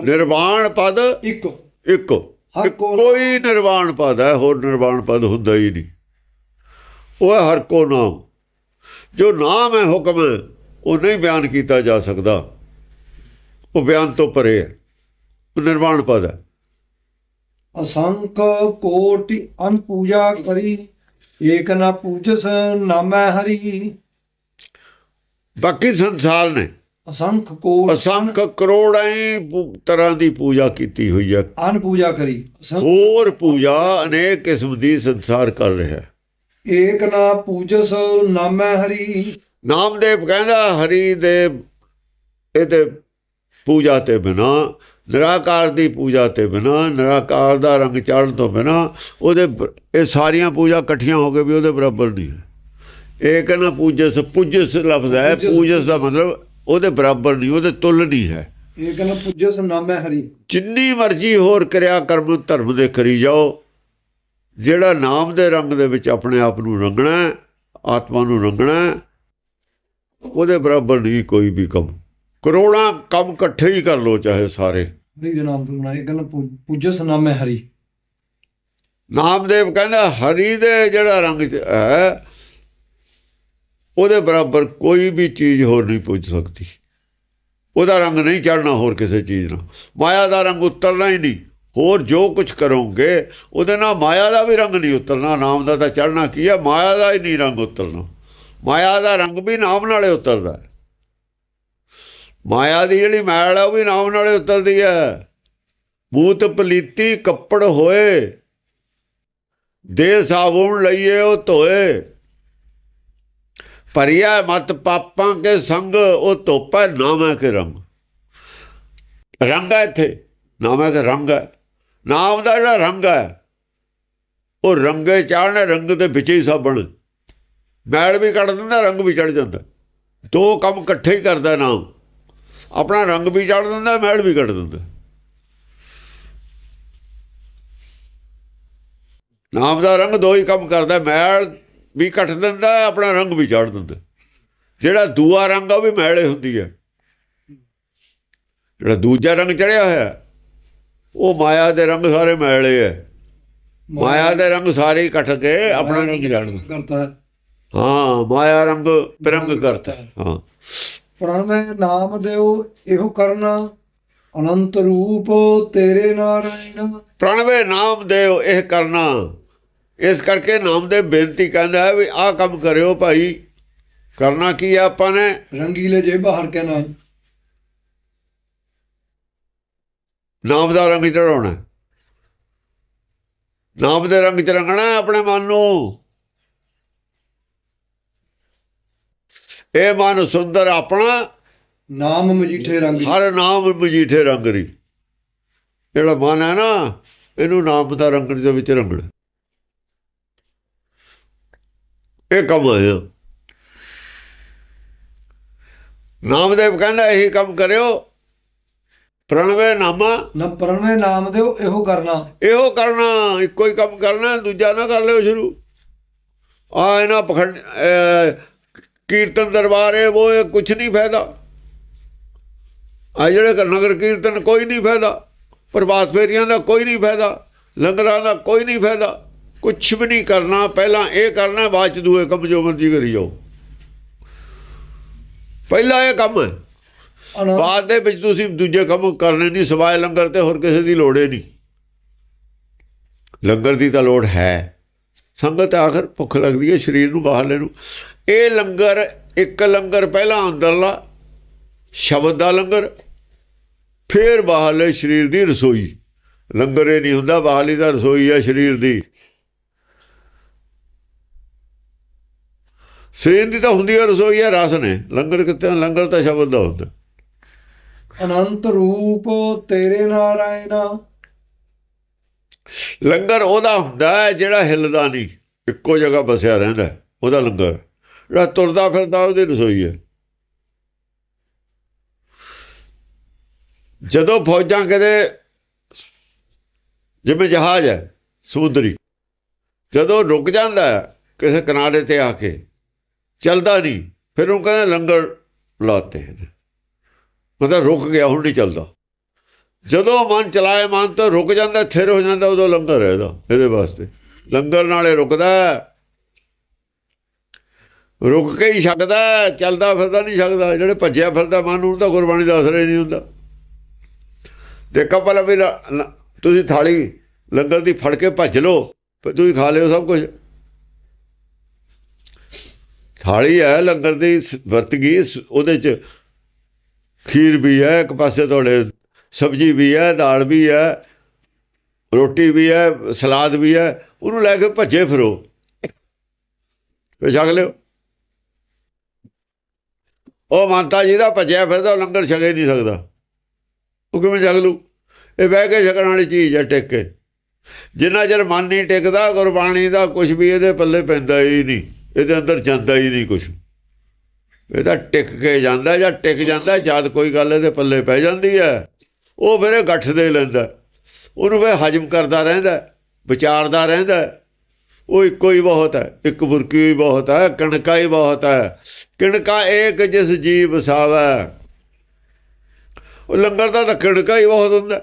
ਨਿਰਵਾਣ ਪਦ ਇੱਕ। ਇੱਕ। ਕੋਈ ਨਿਰਵਾਣ ਪਦ ਹੈ ਹੋਰ ਨਿਰਵਾਣ ਪਦ ਹੁੰਦਾ ਹੀ ਨਹੀਂ। ਉਹ ਹੈ ਹਰ ਕੋ ਨਾਮ। ਜੋ ਨਾਮ ਹੈ ਹੁਕਮ ਹੈ ਉਹ ਨਹੀਂ ਬਿਆਨ ਕੀਤਾ ਜਾ ਸਕਦਾ। ਉਹ ਬਿਆਨ ਤੋਂ ਪਰੇ ਹੈ। ਉਹ ਨਿਰਵਾਣ ਪਦ ਹੈ। ਅਸੰਖ ਕੋਟਿ ਅਨ ਪੂਜਾ ਕਰੀ ਏਕ ਨਾ ਪੂਜਸ ਨਾਮੈ ਹਰੀ। ਬਾਕੀ ਸੰਸਾਰ ਨੇ। ਅਸੰਖ ਕੋਟ ਅਸੰਖ ਕਰੋੜਾਂ ਤਰ੍ਹਾਂ ਦੀ ਪੂਜਾ ਕੀਤੀ ਹੋਈ ਹੈ। ਅਨ ਪੂਜਾ ਕਰੀ। ਹੋਰ ਪੂਜਾ ਅਨੇਕ ਕਿਸਮ ਦੀ ਸੰਸਾਰ ਕਰ ਰਿਹਾ ਹੈ। ਏਕ ਨਾ ਪੂਜਸ ਨਾਮੈ ਹਰੀ। ਨਾਮਦੇਵ ਕਹਿੰਦਾ ਹਰੀ ਦੇ ਇਹਦੇ ਪੂਜਾ ਤੇ ਬਿਨਾ ਨਿਰਾਕਾਰ ਦੀ ਪੂਜਾ ਤੇ ਬਿਨਾ ਨਿਰਾਕਾਰ ਦਾ ਰੰਗ ਚੜ੍ਹਨ ਤੋਂ ਬਿਨਾ ਉਹਦੇ ਇਹ ਸਾਰੀਆਂ ਪੂਜਾ ਇਕੱਠੀਆਂ ਹੋ ਕੇ ਵੀ ਉਹਦੇ ਬਰਾਬਰ ਨਹੀਂ ਹੈ। ਇਹ ਕਹਿੰਦਾ ਪੂਜਸ ਪੂਜਸ ਲਫ਼ਜ਼ ਹੈ। ਪੂਜਸ ਦਾ ਮਤਲਬ ਉਹਦੇ ਬਰਾਬਰ ਨਹੀਂ ਉਹਦੇ ਤੁੱਲ ਨਹੀਂ ਹੈ। ਏਕ ਨਾ ਪੂਜਸ ਨਾਮੈ ਹਰੀ। ਜਿੰਨੀ ਮਰਜ਼ੀ ਹੋਰ ਕਿਰਿਆ ਕਰਮ ਧਰਮ ਦੇ ਕਰੀ ਜਾਓ ਜਿਹੜਾ ਨਾਮ ਦੇ ਰੰਗ ਦੇ ਵਿੱਚ ਆਪਣੇ ਆਪ ਨੂੰ ਰੰਗਣਾ ਆਤਮਾ ਨੂੰ ਰੰਗਣਾ ਉਹਦੇ ਬਰਾਬਰ ਨਹੀਂ ਕੋਈ ਵੀ ਕੰਮ। ਕਰੋੜਾਂ ਕੰਮ ਇਕੱਠੇ ਹੀ ਕਰ ਲੋ ਚਾਹੇ ਸਾਰੇ। ਦੇ ਨਾਮ ਤੋਂ ਨਾ ਪੂ- ਪੂਜਸ ਨਾਮੈ ਹਰੀ। ਨਾਮਦੇਵ ਕਹਿੰਦਾ ਹਰੀ ਦੇ ਜਿਹੜਾ ਰੰਗ ਹੈ ਉਹਦੇ ਬਰਾਬਰ ਕੋਈ ਵੀ ਚੀਜ਼ ਹੋਰ ਨਹੀਂ ਪੁੱਜ ਸਕਦੀ। ਉਹਦਾ ਰੰਗ ਨਹੀਂ ਚੜਨਾ ਹੋਰ ਕਿਸੇ ਚੀਜ਼ ਨਾਲ। ਮਾਇਆ ਦਾ ਰੰਗ ਉਤਰਨਾ ਹੀ ਨਹੀਂ। ਹੋਰ ਜੋ ਕੁਝ ਕਰੋਗੇ, ਉਹਦੇ ਨਾਲ ਮਾਇਆ ਦਾ ਵੀ ਰੰਗ ਨਹੀਂ ਉਤਰਨਾ। ਨਾਮ ਦਾ ਤਾਂ ਚੜਨਾ ਕੀ ਹੈ? ਮਾਇਆ ਦਾ ਹੀ ਨਹੀਂ ਰੰਗ ਉਤਰਨਾ। ਮਾਇਆ ਦਾ ਰੰਗ ਵੀ ਨਾਮ ਨਾਲੇ ਉਤਰਦਾ ਹੈ। ਮਾਇਆ ਦੀ ਜਿਹੜੀ ਮੈਲ ਹੈ, ਉਹ ਵੀ ਨਾਮ ਨਾਲੇ ਉਤਰਦੀ ਹੈ। ਮੂਤ ਪਲੀਤੀ ਕੱਪੜ ਹੋਏ, ਦੇ ਸਾਬੂਣ ਲਈਏ ਉਹ ਧੋਏ। ਪਰਿਆ ਮਤ ਪਾਪਾਂ ਕੇ ਸੰਗ, ਉਹ ਧੋਪਾ ਨਾਮੈ ਕੇ ਰੰਗ। ਰੰਗ ਹੈ ਇੱਥੇ, ਨਾਮੈ ਕੇ ਰੰਗ ਹੈ ਨਾਮ ਦਾ ਜਿਹੜਾ ਰੰਗ ਹੈ ਉਹ ਰੰਗੇ ਚਾੜਨ, ਰੰਗ ਦੇ ਵਿੱਚ ਹੀ ਸਾਬਣ ਮੈਲ ਵੀ ਕੱਢ ਦਿੰਦਾ, ਰੰਗ ਵੀ ਚੜ ਜਾਂਦਾ। ਦੋ ਕੰਮ ਇਕੱਠੇ ਹੀ ਕਰਦਾ ਨਾਮ। ਆਪਣਾ ਰੰਗ ਵੀ ਚੜ ਦਿੰਦਾ, ਮੈਲ ਵੀ ਕੱਢ ਦਿੰਦਾ। ਨਾਮ ਦਾ ਰੰਗ ਦੋ ਹੀ ਕੰਮ ਕਰਦਾ, ਮੈਲ ਵੀ ਕੱਟ ਦਿੰਦਾ ਆਪਣਾ ਰੰਗ ਵੀ ਚਾੜ ਦਿੰਦਾ। ਜਿਹੜਾ ਦੂਆ ਰੰਗ ਆ ਉਹ ਵੀ ਮੈਲੇ ਹੁੰਦੀ ਹੈ ਜਿਹੜਾ ਦੂਜਾ ਰੰਗ ਚੜਿਆ ਹੋਇਆ ਉਹ ਮਾਇਆ ਦੇ ਰੰਗ ਸਾਰੇ ਮੈਲੇ ਹੈ ਮਾਇਆ ਦੇ ਰੰਗ ਸਾਰੇ ਇਕੱਠ ਕੇ ਆਪਣਾ ਰੰਗ ਦਿੰਦਾ। ਕਰਤਾ। ਹੈ ਮਾਇਆ ਰੰਗ ਪਿਰੰਗ ਕਰਤਾ। ਹੈ। ਪ੍ਰਣਵੈ ਨਾਮ ਦੇਉ ਇਹੋ ਕਰਨਾ। ਅਨੰਤ ਰੂਪ ਤੇਰੇ ਨਾਰਾਇਣ ਪ੍ਰਣਵੇ ਨਾਮ ਦੇਵ ਇਹ ਕਰਨਾ। ਇਸ ਕਰਕੇ ਨਾਮਦੇਵ ਬੇਨਤੀ ਕਹਿੰਦਾ ਹੈ ਵੀ ਆਹ ਕੰਮ ਕਰਿਓ ਭਾਈ। ਕਰਨਾ ਕੀ ਹੈ ਆਪਾਂ ਨੇ? ਰੰਗੀਲੇ ਜੇ ਬਾਹਰ ਕੇ ਨਾਮ ਨਾਮ ਦਾ ਰੰਗ ਚੜਾਉਣਾ। ਨਾਮ ਦੇ ਰੰਗ ਚ ਰੰਗਣਾ ਆਪਣੇ ਮਨ ਨੂੰ। ਇਹ ਮਨ ਸੁੰਦਰ ਆਪਣਾ। ਨਾਮ ਮਜੀਠੇ ਰੰਗ ਹਰ ਨਾਮ ਮਜੀਠੇ ਰੰਗ ਦੀ। ਜਿਹੜਾ ਮਨ ਹੈ ਨਾ ਇਹਨੂੰ ਨਾਮ ਦਾ ਰੰਗ ਦੇ ਵਿੱਚ ਰੰਗਣਾ। ਇਹ ਕੰਮ ਆਇਆ ਨਾਮਦੇਵ ਕਹਿੰਦਾ ਇਹੀ ਕੰਮ ਕਰਿਓ। ਪ੍ਰਣਵੇ ਨਾਮਾ। ਨਾ ਪ੍ਰਣਵੈ ਨਾਮ ਦੇਉ ਇਹੋ ਕਰਨਾ। ਇਹੋ ਕਰਨਾ ਇੱਕੋ ਹੀ ਕੰਮ ਕਰਨਾ ਦੂਜਾ ਨਾ ਕਰ ਲਿਓ ਸ਼ੁਰੂ। ਆ ਇਹਨਾਂ ਪਖੰਡ ਕੀਰਤਨ ਦਰਬਾਰ ਹੈ ਉਹ ਕੁਝ ਨਹੀਂ ਫਾਇਦਾ। ਆ ਜਿਹੜੇ ਨਗਰ ਕੀਰਤਨ ਕੋਈ ਨਹੀਂ ਫਾਇਦਾ। ਪ੍ਰਭਾਤ ਫੇਰੀਆਂ ਦਾ ਕੋਈ ਨਹੀਂ ਫਾਇਦਾ। ਲੰਗਰਾਂ ਦਾ ਕੋਈ ਨਹੀਂ ਫਾਇਦਾ। ਕੁਝ ਵੀ ਨਹੀਂ ਕਰਨਾ ਪਹਿਲਾਂ ਇਹ ਕਰਨਾ ਬਾਅਦ ਚ ਦੂਏ ਕੰਮ ਜੋ ਮਰਜ਼ੀ ਕਰੀ ਜਾਓ। ਪਹਿਲਾਂ ਇਹ ਕੰਮ ਹੈ। ਬਾਅਦ ਦੇ ਵਿੱਚ ਤੁਸੀਂ ਦੂਜੇ ਕੰਮ ਕਰਨੇ ਨਹੀਂ ਸਿਵਾਏ ਲੰਗਰ ਤੇ ਹੋਰ ਕਿਸੇ ਦੀ ਲੋੜ ਹੀ ਨਹੀਂ। ਲੰਗਰ ਦੀ ਤਾਂ ਲੋੜ ਹੈ। ਸੰਗਤ ਆਖਰ ਭੁੱਖ ਲੱਗਦੀ ਹੈ ਸਰੀਰ ਨੂੰ ਬਾਹਰਲੇ ਨੂੰ। ਇਹ ਲੰਗਰ ਇੱਕ ਲੰਗਰ ਪਹਿਲਾਂ ਅੰਦਰਲਾ ਸ਼ਬਦ ਦਾ ਲੰਗਰ ਫਿਰ ਬਾਹਰਲੇ ਸਰੀਰ ਦੀ ਰਸੋਈ। ਲੰਗਰ ਇਹ ਨਹੀਂ ਹੁੰਦਾ ਬਾਹਰਲੀ ਦਾ ਰਸੋਈ ਹੈ ਸਰੀਰ ਦੀ। ਸਰੀਰ ਦੀ ਤਾਂ ਹੁੰਦੀ ਹੈ ਰਸੋਈ ਹੈ ਰਸ ਨੇ। ਲੰਗਰ ਕਿਤੇ ਲੰਗਰ ਤਾਂ ਸ਼ਬਦ ਦਾ ਹੁੰਦਾ। ਅਨੰਤ ਰੂਪ ਤੇਰੇ ਨਾਰਾਇਣ ਲੰਗਰ ਉਹਦਾ ਹੁੰਦਾ ਹੈ ਜਿਹੜਾ ਹਿੱਲਦਾ ਨਹੀਂ। ਇੱਕੋ ਜਗ੍ਹਾ ਬਸਿਆ ਰਹਿੰਦਾ ਉਹਦਾ ਲੰਗਰ। ਜਿਹੜਾ ਤੁਰਦਾ ਫਿਰਦਾ ਉਹਦੀ ਰਸੋਈ ਹੈ। ਜਦੋਂ ਫੌਜਾਂ ਕਿਤੇ ਜਿਵੇਂ ਜਹਾਜ਼ ਹੈ ਸਮੁੰਦਰੀ ਜਦੋਂ ਰੁਕ ਜਾਂਦਾ ਕਿਸੇ ਕਿਨਾਰੇ ਤੇ ਆ ਕੇ ਚੱਲਦਾ ਨਹੀਂ। ਫਿਰ ਉਹ ਕਹਿੰਦੇ ਲੰਗਰ ਲਾਤੇ ਹਨ ਮਤਲਬ ਰੁਕ ਗਿਆ, ਹੁਣ ਨਹੀਂ ਚੱਲਦਾ। ਜਦੋਂ ਮਨ ਚਲਾਏ ਮਨ ਤੋਂ ਰੁਕ ਜਾਂਦਾ, ਥਿਰ ਹੋ ਜਾਂਦਾ, ਉਦੋਂ ਲੰਗਰ ਹੈ ਇਹਦਾ ਇਹਦੇ ਵਾਸਤੇ। ਲੰਗਰ ਨਾਲੇ ਰੁਕਦਾ ਰੁਕ ਕੇ ਹੀ ਛਕਦਾ ਚੱਲਦਾ ਫਿਰਦਾ ਨਹੀਂ ਛਕਦਾ। ਜਿਹੜੇ ਭੱਜਿਆ ਫਿਰਦਾ ਮਨ, ਉਹਨੂੰ ਤਾਂ ਗੁਰਬਾਣੀ ਦਾ ਅਸਰ ਹੀ ਨਹੀਂ ਹੁੰਦਾ। ਦੇਖੋ ਪਹਿਲਾਂ ਵੀ ਤੁਸੀਂ ਥਾਲੀ ਲੰਗਰ ਦੀ ਫੜ ਕੇ ਭੱਜ ਲਓ ਫਿਰ ਤੁਸੀਂ ਖਾ ਲਿਓ ਸਭ ਕੁਝ ਥਾਲੀ ਹੈ, ਲੰਗਰ ਦੀ ਸ- ਵਰਤ ਗਈ, ਸ- ਉਹਦੇ ਚ ਖੀਰ ਵੀ ਹੈ, ਇੱਕ ਪਾਸੇ ਤੁਹਾਡੇ ਸਬਜ਼ੀ ਵੀ ਹੈ, ਦਾਲ ਵੀ ਹੈ, ਰੋਟੀ ਵੀ ਹੈ, ਸਲਾਦ ਵੀ ਹੈ, ਉਹਨੂੰ ਲੈ ਕੇ ਭੱਜੇ ਫਿਰੋ। ਫਿਰ ਛਕ ਲਿਓ ਉਹ ਮਾਨਤਾ ਜੀ ਦਾ ਭੱਜਿਆ ਫਿਰਦਾ, ਉਹ ਲੰਗਰ ਛਕੇ ਨਹੀਂ ਸਕਦਾ। ਉਹ ਕਿਵੇਂ ਛਕ ਲੂ? ਇਹ ਬਹਿ ਕੇ ਛਕਣ ਵਾਲੀ ਚੀਜ਼ ਹੈ ਟਿਕ ਕੇ। ਜਿੰਨਾ ਚਿਰ ਮਨ ਨਹੀਂ ਟਿਕਦਾ, ਗੁਰਬਾਣੀ ਦਾ ਕੁਝ ਵੀ ਇਹਦੇ ਪੱਲੇ ਪੈਂਦਾ ਹੀ ਨਹੀਂ। ਇਹਦੇ ਅੰਦਰ ਜਾਂਦਾ ਹੀ ਨਹੀਂ ਕੁਝ ਇਹ ਤਾਂ ਟਿਕ ਕੇ ਜਾਂਦਾ ਜਾਂ ਟਿਕ ਜਾਂਦਾ, ਜਦ ਕੋਈ ਗੱਲ ਇਹਦੇ ਪੱਲੇ ਪੈ ਜਾਂਦੀ ਹੈ, ਉਹ ਫਿਰ ਇਹ ਗੱਠ ਦੇ ਲੈਂਦਾ। ਉਹਨੂੰ ਫਿਰ ਹਜਮ ਕਰਦਾ ਰਹਿੰਦਾ, ਵਿਚਾਰਦਾ ਰਹਿੰਦਾ। ਉਹ ਇੱਕੋ ਹੀ ਬਹੁਤ ਹੈ, ਇੱਕ ਬੁਰਕੀ ਹੀ ਬਹੁਤ ਹੈ, ਕਣਕਾ ਹੀ ਬਹੁਤ ਹੈ। ਕਿਣਕਾ ਏਕ ਜਿਸ ਜੀਵ ਵਸਾਵੈ ਉਹ ਲੰਗਰ ਦਾ ਤਾਂ ਕਣਕਾ ਹੀ ਬਹੁਤ ਹੁੰਦਾ।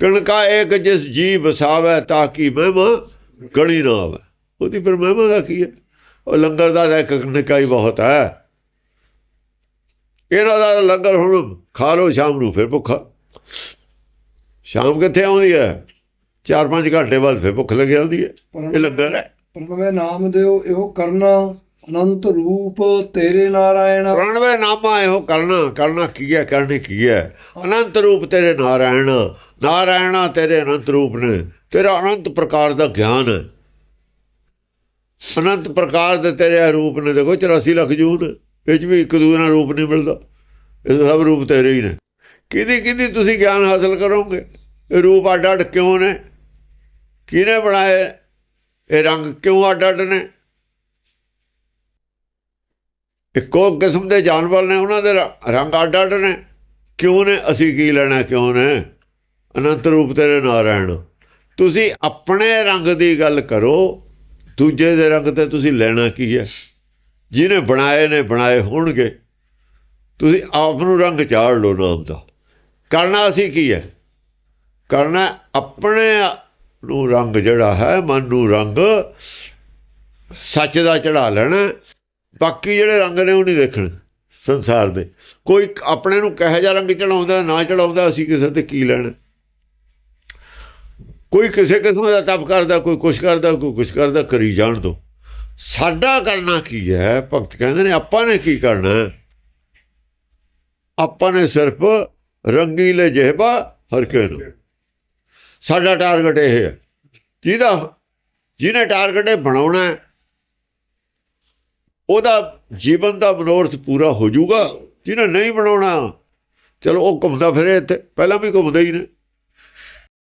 ਕਣਕਾ ਏਕ ਜਿਸ ਜੀਵ ਵਸਾਵੈ ਤਾਂ ਕਿ ਮਹਿਮਾ ਗਣੀ ਨਾ ਆਵੇ। ਉਹਦੀ ਫਿਰ ਮਹਿਮਾ ਦਾ ਕੀ ਹੈ? ਉਹ ਲੰਗਰ ਦਾ ਹੀ ਬਹੁਤ ਹੈ। ਇਹਨਾਂ ਦਾ ਲੰਗਰ ਹੁਣ ਖਾ ਲਓ ਸ਼ਾਮ ਨੂੰ ਫਿਰ ਭੁੱਖਾ। ਸ਼ਾਮ ਕਿੱਥੇ ਆਉਂਦੀ ਹੈ? 4-5 ਘੰਟੇ ਬਾਅਦ ਫਿਰ ਭੁੱਖ ਲੱਗ ਜਾਂਦੀ ਹੈ। ਇਹ ਲੰਗਰ ਹੈ। ਪ੍ਰਣਵੇ ਨਾਮ ਦਿਓ ਇਹੋ ਕਰਨਾ ਅਨੰਤ ਰੂਪ ਤੇਰੇ ਨਾਰਾਇਣ। ਪ੍ਰਣਵੇ ਨਾਮਾ ਇਹੋ ਕਰਨਾ ਕਰਨਾ ਕੀ ਹੈ ਕਰਨੀ ਕੀ ਹੈ? ਅਨੰਤ ਰੂਪ ਤੇਰੇ ਨਾਰਾਇਣ ਨਾਰਾਇਣਾ ਤੇਰੇ ਅਨੰਤ ਰੂਪ ਨੇ। ਤੇਰਾ ਅਨੰਤ ਪ੍ਰਕਾਰ ਦਾ ਗਿਆਨ ਹੈ। ਅਨੰਤ ਪ੍ਰਕਾਰ ਦੇ ਤੇਰੇ ਰੂਪ ਨੇ ਦੇਖੋ 84 ਲੱਖ ਜੂਨ, ਵਿੱਚ ਵੀ ਇੱਕ ਦੂਜੇ ਨਾਲ ਰੂਪ ਨਹੀਂ ਮਿਲਦਾ। ਇਹ ਸਭ ਰੂਪ ਤੇਰੇ ਹੀ ਨੇ। ਕਿਹਦੀ ਕਿਹਦੀ ਤੁਸੀਂ ਗਿਆਨ ਹਾਸਲ ਕਰੋਗੇ? ਇਹ ਰੂਪ ਅੱਡ ਅੱਡ ਕਿਉਂ ਨੇ? ਕਿਹਨੇ ਬਣਾਏ? ਇਹ ਰੰਗ ਕਿਉਂ ਅੱਡ ਅੱਡ ਨੇ? ਇੱਕੋ ਕਿਸਮ ਦੇ ਜਾਨਵਰ ਨੇ ਉਹਨਾਂ ਦੇ ਰੰਗ ਅੱਡ ਅੱਡ ਨੇ। ਕਿਉਂ ਨੇ? ਅਸੀਂ ਕੀ ਲੈਣਾ, ਕਿਉਂ ਨੇ? ਅਨੰਤ ਰੂਪ ਤੇਰੇ ਨਾਰਾਇਣ। ਤੁਸੀਂ ਆਪਣੇ ਰੰਗ ਦੀ ਗੱਲ ਕਰੋ। ਦੂਜੇ ਦੇ ਰੰਗ ਤੇ ਤੁਸੀਂ ਲੈਣਾ ਕੀ ਹੈ? ਜਿਹਨੇ ਬਣਾਏ ਨੇ ਬਣਾਏ ਹੋਣਗੇ। ਤੁਸੀਂ ਆਪ ਨੂੰ ਰੰਗ ਚਾੜ ਲਓ ਨਾਮ ਦਾ। ਕਰਨਾ ਅਸੀਂ ਕੀ ਹੈ? ਕਰਨਾ ਆਪਣੇ ਨੂੰ ਰੰਗ ਜਿਹੜਾ ਹੈ, ਮਨ ਨੂੰ ਰੰਗ ਸੱਚ ਦਾ ਚੜਾ ਲੈਣਾ। ਬਾਕੀ ਜਿਹੜੇ ਰੰਗ ਨੇ ਉਹ ਨਹੀਂ ਦੇਖਣ ਸੰਸਾਰ ਦੇ। ਕੋਈ ਆਪਣੇ ਨੂੰ ਕਹੇ ਜਾ ਰੰਗ ਚੜਾਉਂਦਾ, ਨਾ ਚੜਾਉਂਦਾ, ਅਸੀਂ ਕਿਸੇ ਤੇ ਕੀ ਲੈਣਾ? ਕੋਈ ਕਿਸੇ ਕਿਸਮ ਦਾ ਤਪ ਕਰਦਾ, ਕੋਈ ਕੁਛ ਕਰਦਾ, ਕੋਈ ਕੁਛ ਕਰਦਾ, ਕਰੀ ਜਾਣ ਦੋ। ਸਾਡਾ ਕਰਨਾ ਕੀ ਹੈ? ਭਗਤ ਕਹਿੰਦੇ ਨੇ, ਆਪਾਂ ਨੇ ਕੀ ਕਰਨਾ ਆਪਾਂ ਨੇ ਸਿਰਫ ਰੰਗੀਲੇ ਜਿਹਬਾ ਹਰ ਕੇ ਨੂੰ। ਸਾਡਾ ਟਾਰਗੇਟ ਇਹ ਹੈ। ਜਿਹਦਾ, ਜਿਹਨੇ ਟਾਰਗੇਟ ਇਹ ਬਣਾਉਣਾ ਉਹਦਾ ਜੀਵਨ ਦਾ ਮਨੋਰਥ ਪੂਰਾ ਹੋ ਜਾਊਗਾ। ਜਿਹਨੇ ਨਹੀਂ ਬਣਾਉਣਾ, ਚਲੋ ਉਹ ਘੁੰਮਦਾ ਫਿਰੇ ਇੱਥੇ। ਪਹਿਲਾਂ ਵੀ ਘੁੰਮਦੇ ਹੀ ਨੇ।